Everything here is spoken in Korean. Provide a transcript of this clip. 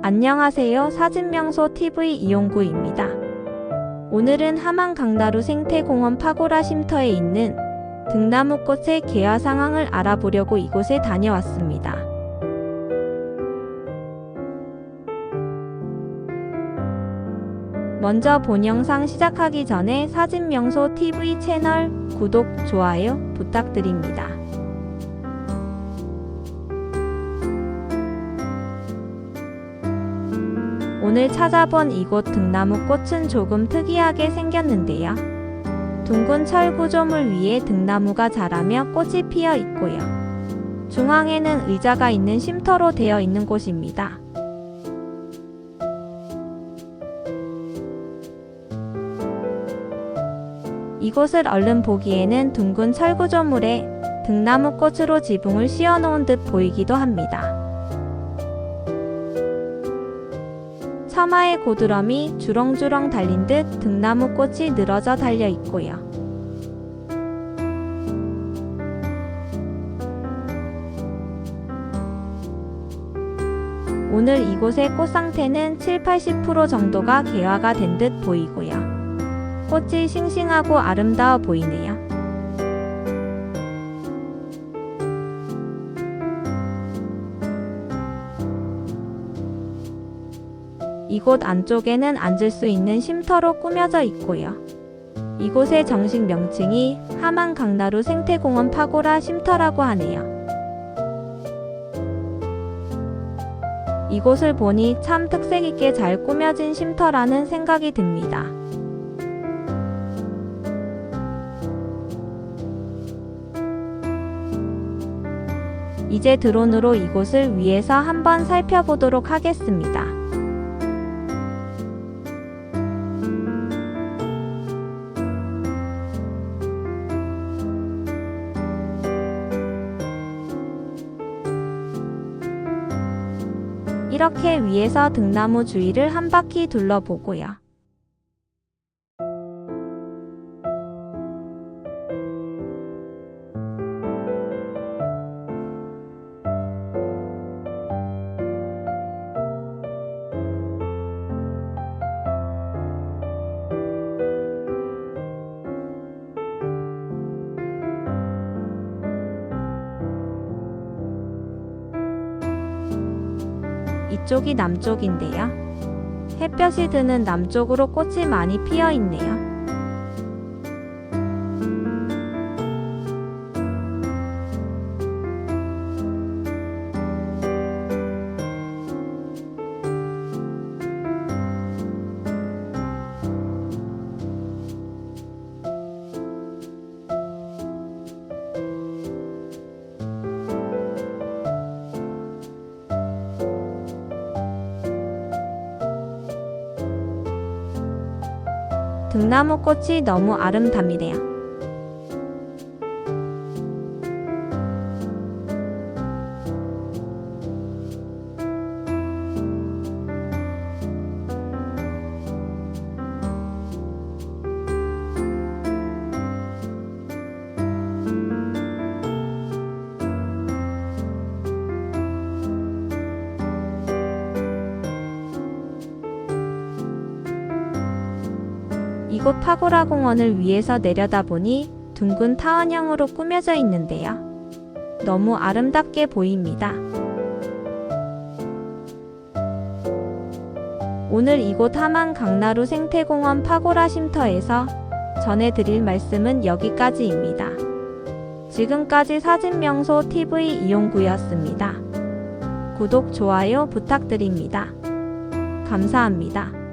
안녕하세요. 사진명소 TV 이용구입니다. 오늘은 함안 강나루 생태공원 파고라 쉼터에 있는 등나무꽃의 개화 상황을 알아보려고 이곳에 다녀왔습니다. 먼저 본 영상 시작하기 전에 사진명소 TV 채널 구독, 좋아요 부탁드립니다. 오늘 찾아본 이곳 등나무 꽃은 조금 특이하게 생겼는데요. 둥근 철 구조물 위에 등나무가 자라며 꽃이 피어 있고요. 중앙에는 의자가 있는 쉼터로 되어 있는 곳입니다. 이곳을 얼른 보기에는 둥근 철구조물에 등나무 꽃으로 지붕을 씌워놓은 듯 보이기도 합니다. 처마의 고드럼이 주렁주렁 달린 듯 등나무 꽃이 늘어져 달려 있고요. 오늘 이곳의 꽃 상태는 7, 80% 정도가 개화가 된 듯 보이고요. 꽃이 싱싱하고 아름다워 보이네요. 이곳 안쪽에는 앉을 수 있는 쉼터로 꾸며져 있고요. 이곳의 정식 명칭이 하만 강나루 생태공원 파고라 쉼터라고 하네요. 이곳을 보니 참 특색 있게 잘 꾸며진 쉼터라는 생각이 듭니다. 이제 드론으로 이곳을 위에서 한번 살펴보도록 하겠습니다. 이렇게 위에서 등나무 주위를 한 바퀴 둘러보고요. 이쪽이 남쪽인데요. 햇볕이 드는 남쪽으로 꽃이 많이 피어 있네요. 등나무 꽃이 너무 아름답네요. 이곳 파고라 공원을 위에서 내려다보니 둥근 타원형으로 꾸며져 있는데요. 너무 아름답게 보입니다. 오늘 이곳 하만 강나루 생태공원 파고라 쉼터에서 전해드릴 말씀은 여기까지입니다. 지금까지 사진명소 TV 이용구였습니다. 구독, 좋아요 부탁드립니다. 감사합니다.